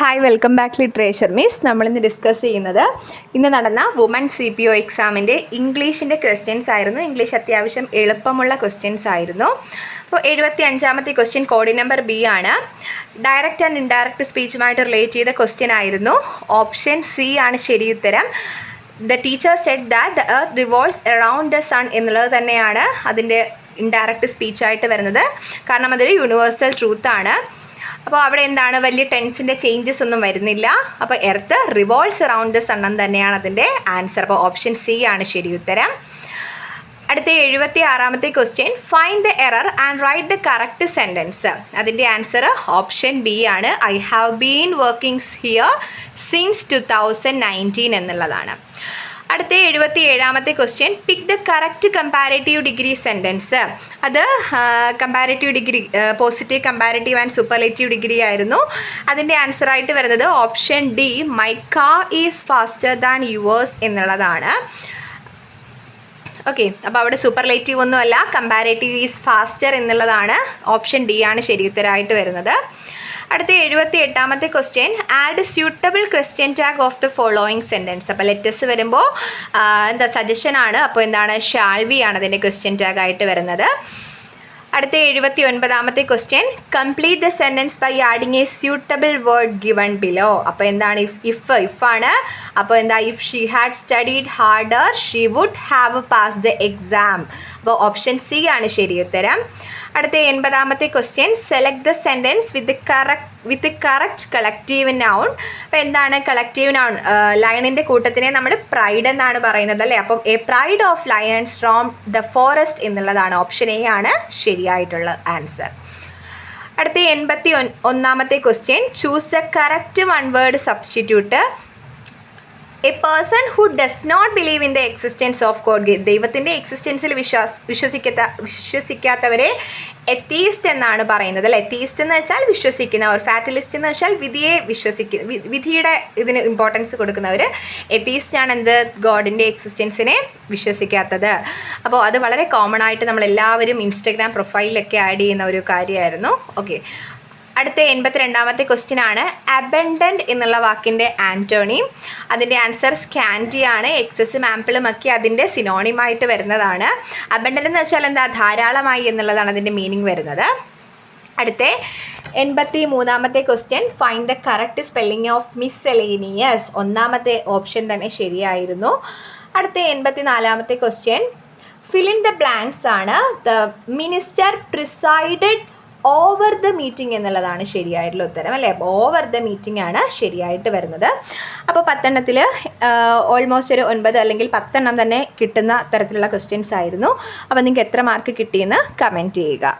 Hi welcome back literature miss നമ്മളിന്ന് discuss ചെയ്യുന്നത് ഇന്ന് നടന്ന വുമൺ സി പി ഒ എക്സാമിന്റെ ഇംഗ്ലീഷിന്റെ ക്വസ്റ്റ്യൻസ് ആയിരുന്നു. ഇംഗ്ലീഷ് അത്യാവശ്യം എളുപ്പമുള്ള ക്വസ്റ്റ്യൻസ് ആയിരുന്നു. അപ്പോൾ എഴുപത്തി അഞ്ചാമത്തെ ക്വസ്റ്റ്യൻ കോഡി നമ്പർ ബി ആണ് ഡയറക്റ്റ് ആൻഡ് ഇൻഡയറക്റ്റ് സ്പീച്ചുമായിട്ട് റിലേറ്റ് ചെയ്ത ക്വസ്റ്റ്യൻ ആയിരുന്നു. ഓപ്ഷൻ സി ആണ് ശരി ഉത്തരം. The teacher set that the earth revolves around the sun എന്നുള്ളത് തന്നെയാണ് അതിന്റെ ഇൻഡയറക്റ്റ് സ്പീച്ചായിട്ട് വരുന്നത്. കാരണം അതൊരു യൂണിവേഴ്സൽ ട്രൂത്താണ് അപ്പോൾ അവിടെ എന്താണ്? വലിയ ടെൻസിന്റെ ചേഞ്ചസ് ഒന്നും വരുന്നില്ല. അപ്പോൾ earth revolves around the sun തന്നെയാണ് അതിന്റെ ആൻസർ അപ്പോൾ ഓപ്ഷൻ സി ആണ് ശരി ഉത്തരം. അടുത്ത എഴുപത്തി ആറാമത്തെ question find the error and write the correct sentence അതിന്റെ ആൻസർ ഓപ്ഷൻ ബി ആണ്. I have been workings here since two thousand nineteen എന്നുള്ളതാണ്. അടുത്ത എഴുപത്തി ഏഴാമത്തെ question pick the correct comparative degree sentence അത് comparative degree positive comparative and superlative degree ആയിരുന്നു. അതിന്റെ ആൻസറായിട്ട് വരുന്നത് option D my car is faster than yours എന്നുള്ളതാണ്. ഓക്കെ അപ്പോൾ അവിടെ സൂപ്പർലേറ്റീവ് ഒന്നുമല്ല കമ്പാരേറ്റീവ് ഈസ് ഫാസ്റ്റർ എന്നുള്ളതാണ്. ഓപ്ഷൻ ഡി ആണ് ശരി ഉത്തരമായിട്ട് വരുന്നത്. അടുത്ത എഴുപത്തി എട്ടാമത്തെ question add suitable question tag of the following sentence അപ്പോൾ ലെറ്റസ് വരുമ്പോൾ എന്താ സജഷൻ ആണ്. അപ്പോൾ എന്താണ്? ഷാൽവി ആണ് അതിന്റെ ക്വസ്റ്റ്യൻ ടാഗ് ആയിട്ട് വരുന്നത്. അടുത്ത എഴുപത്തി ഒൻപതാമത്തെ question complete the sentence by adding a suitable word given below അപ്പോൾ എന്താണ് ഇഫ് ഇഫ് ആണ്. അപ്പോൾ എന്താ if she had studied harder she would have pass the exam അപ്പോൾ ഓപ്ഷൻ സി ആണ് ശരി ഉത്തരം. അടുത്ത എൺപതാമത്തെ question select the sentence with correct with correct collective noun അപ്പോൾ എന്താണ് കളക്റ്റീവ് നൗൺ ലയണിന്റെ കൂട്ടത്തിനെ നമ്മൾ പ്രൈഡ് എന്നാണ് പറയുന്നത് അല്ലേ? അപ്പം a pride of lions from the forest എന്നുള്ളതാണ് ഓപ്ഷൻ എ ആണ് ശരിയായിട്ടുള്ള ആൻസർ അടുത്ത എൺപത്തി ഒന്നാമത്തെ question choose a correct one word substitute a person who does not believe in the existence of God ദൈവത്തിന്റെ എക്സിസ്റ്റൻസിൽ വിശ്വാസ വിശ്വസിക്കാത്ത വിശ്വസിക്കാത്തവരെ എത്തീസ്റ്റ് എന്നാണ് പറയുന്നത്. അല്ലെ? എത്തീസ്റ്റ് എന്ന് വെച്ചാൽ വിശ്വസിക്കുന്നവർ ഫാറ്റലിസ്റ്റ് എന്ന് വെച്ചാൽ വിധിയെ വിശ്വസിക്കുന്ന വിധിയുടെ ഇതിന് ഇമ്പോർട്ടൻസ് കൊടുക്കുന്നവർ എത്തീസ്റ്റ് ആണ് എന്ത് ഗോഡിന്റെ എക്സിസ്റ്റൻസിനെ വിശ്വസിക്കാത്തത്. അപ്പോൾ അത് വളരെ കോമൺ ആയിട്ട് നമ്മൾ എല്ലാവരും ഇൻസ്റ്റഗ്രാം പ്രൊഫൈലിലൊക്കെ ആഡ് ചെയ്യുന്ന ഒരു കാര്യമായിരുന്നു. ഓക്കെ അടുത്ത എൺപത്തിരണ്ടാമത്തെ ക്വസ്റ്റ്യൻ ആണ്. അബൻഡന്റ് എന്നുള്ള വാക്കിന്റെ ആന്റോണി അതിന്റെ ആൻസർ സ്കാൻഡി ആണ്. എക്സസും ആമ്പിളും ഒക്കെ അതിന്റെ സിനോണിമായിട്ട് വരുന്നതാണ്. അബൻഡന്റ് എന്ന് വെച്ചാൽ എന്താ? ധാരാളമായി എന്നുള്ളതാണ് അതിന്റെ മീനിങ് വരുന്നത്. അടുത്ത എൺപത്തി മൂന്നാമത്തെ question find the correct spelling of miscellaneous ഒന്നാമത്തെ ഓപ്ഷൻ തന്നെ ശരിയായിരുന്നു. അടുത്ത എൺപത്തി നാലാമത്തെ question fill in the blanks ആണ്. The minister presided over the meeting എന്നുള്ളതാണ് ശരിയായിട്ടുള്ള ഉത്തരം അല്ലേ? ഓവർ ദ മീറ്റിംഗ് ആണ് ശരിയായിട്ട് വരുന്നത്. അപ്പോൾ പത്തെണ്ണത്തിൽ ഓൾമോസ്റ്റ് ഒരു ഒൻപത് അല്ലെങ്കിൽ പത്തെണ്ണം തന്നെ കിട്ടുന്ന തരത്തിലുള്ള ക്വസ്റ്റ്യൻസ് ആയിരുന്നു. അപ്പോൾ നിങ്ങൾക്ക് എത്ര മാർക്ക് കിട്ടിയെന്ന് കമന്റ് ചെയ്യുക.